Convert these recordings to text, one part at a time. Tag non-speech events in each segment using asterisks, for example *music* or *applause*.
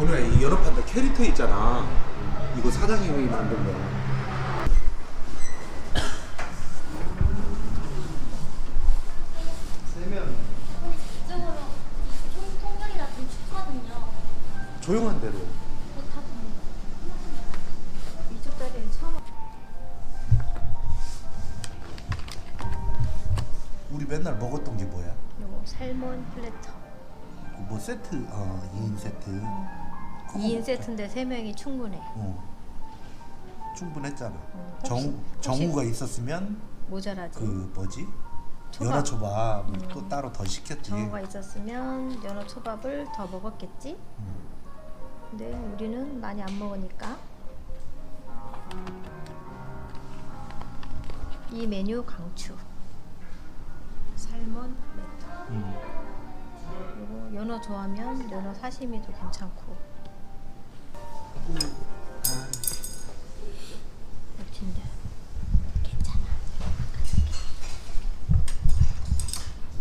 이 연어 판다 캐릭터 있잖아 이거 사장님이 만든 거야 이쪽으로 통- 통영이라 좀 춥거든요. 조용한 대로 그거 다 좀- 이쪽 다리는 처음. 우리 맨날 먹었던 게 뭐야? 요거 살몬 플래터. 뭐 세트 어 2인 세트 그거 2인 먹자. 세트인데 3명이 충분해. 어 충분했잖아 어, 정, 혹시- 정우가 있었으면 모자라지. 그 뭐지? 초밥. 연어 초밥 또 따로 더 시켰지 정우가 있었으면 연어 초밥을 더 먹었겠지. 음. 근데 우리는 많이 안 먹으니까. 이 메뉴 강추. 살몬 플래터. 음. 그리고 연어 좋아하면 연어 사시미도 괜찮고. 멋진데. 괜찮아.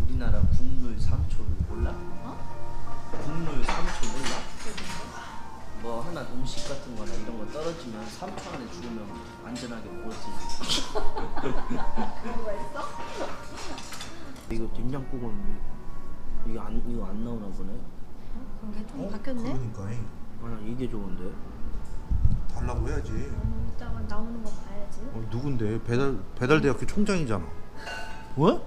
우리나라 국룰 3초를 몰라? 어? 국룰 3초 몰라? 뭐 하나 음식 같은 거나 이런 거 떨어지면 3초 안에 죽으면 안전하게 먹을 수 있어 *laughs* 그거가 있어? 이거 된장국은 이게 안, 이거 안 나오나 보네 그런 게좀 어? 바뀌었네. 그러니까 아나 이게 좋은데 달라고 해야지 음, 이따가 나오는 거 봐야지. 어, 누군데 배달 배달대학교 총장이잖아 뭐?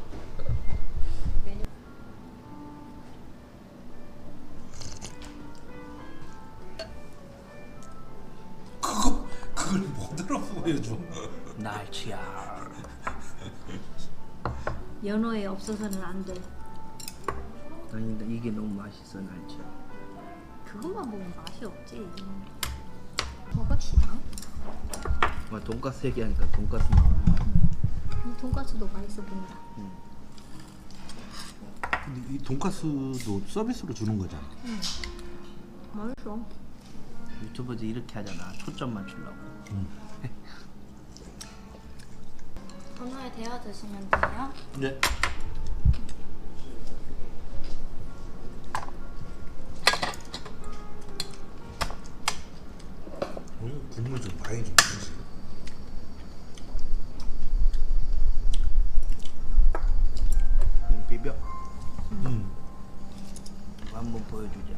그거 그걸 뭐더러 보여줘 날치야 연어에 없어서는 안 돼. 아니 근데 이게 너무 맛있어 날치야 그것만 먹으면 맛이 없지. 먹읍시다. 아, 돈가스 얘기하니까 돈가스 나와 이 돈가스도 맛있어 보인다. 근데 이 돈가스도 서비스로 주는 거잖아. 맛있어. 유튜버들 이렇게 하잖아. 초점 맞추려고. 연어에 데워 드시면 돼요. 네 보여주자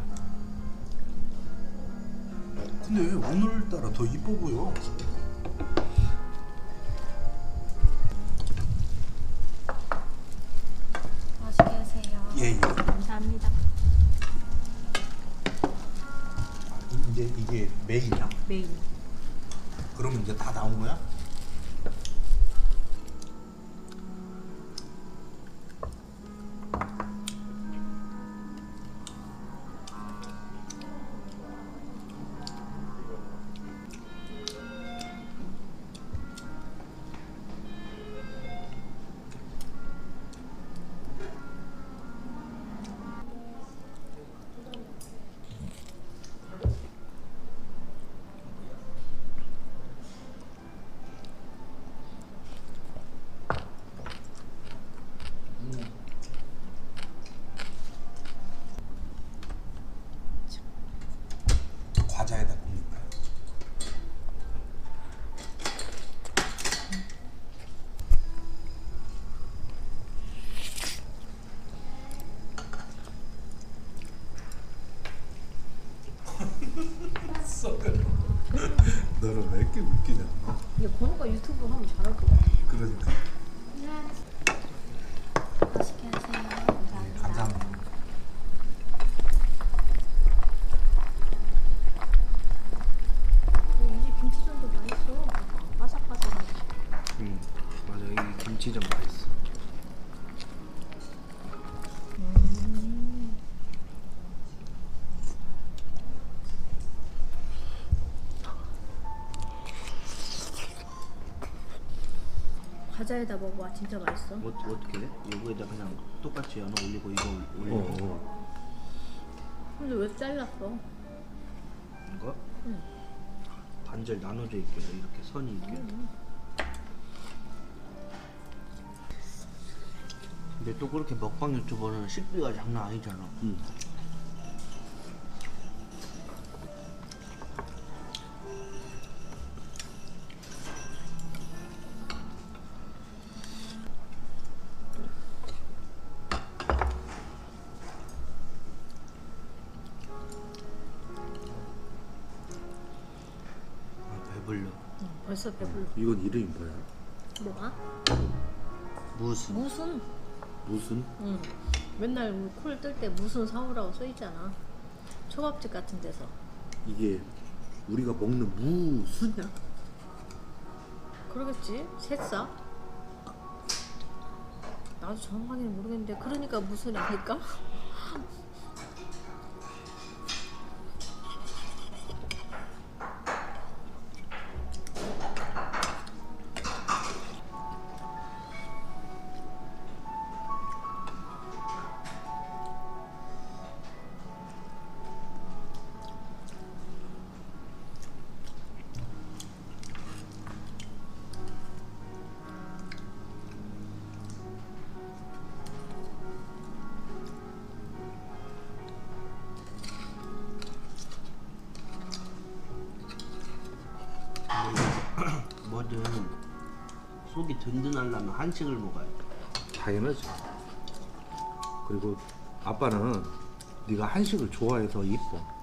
근데 오늘따라 더 이뻐 보여 맛있게 드세요. 예 예 감사합니다. 이제 이게 메인이야 메인. 그러면 이제 다 나온 거야? 과자에다 굽는 거야 너는 왜 이렇게 웃기냐? 이게 번호가 유튜브 하면 잘할 것 같아. 그러니까 과자에다 먹어봐. 진짜 맛있어. 어, 어떻게 해? 요거에다 그냥 똑같이 연어 올리고 이거 올리고 근데 왜 잘랐어? 이거? 응. 반절 나눠져 있길래 이렇게 선이 있길래 근데 또 그렇게 먹방 유튜버는 식비가 장난 아니잖아 응. 배불러. 응, 벌써 배불러. 이건 이름이 뭐야? 뭐가? 무슨? 무슨? 무슨? 응. 맨날 콜뜰 때 무슨 사오라고 써 있잖아. 초밥집 같은 데서. 이게 우리가 먹는 무수냐? 그러겠지? 새싹? 나도 정확하게는 모르겠는데 그러니까 무슨 아닐까? 속이 든든하려면 한식을 먹어야 돼. 당연하지. 그리고 아빠는 네가 한식을 좋아해서 이뻐.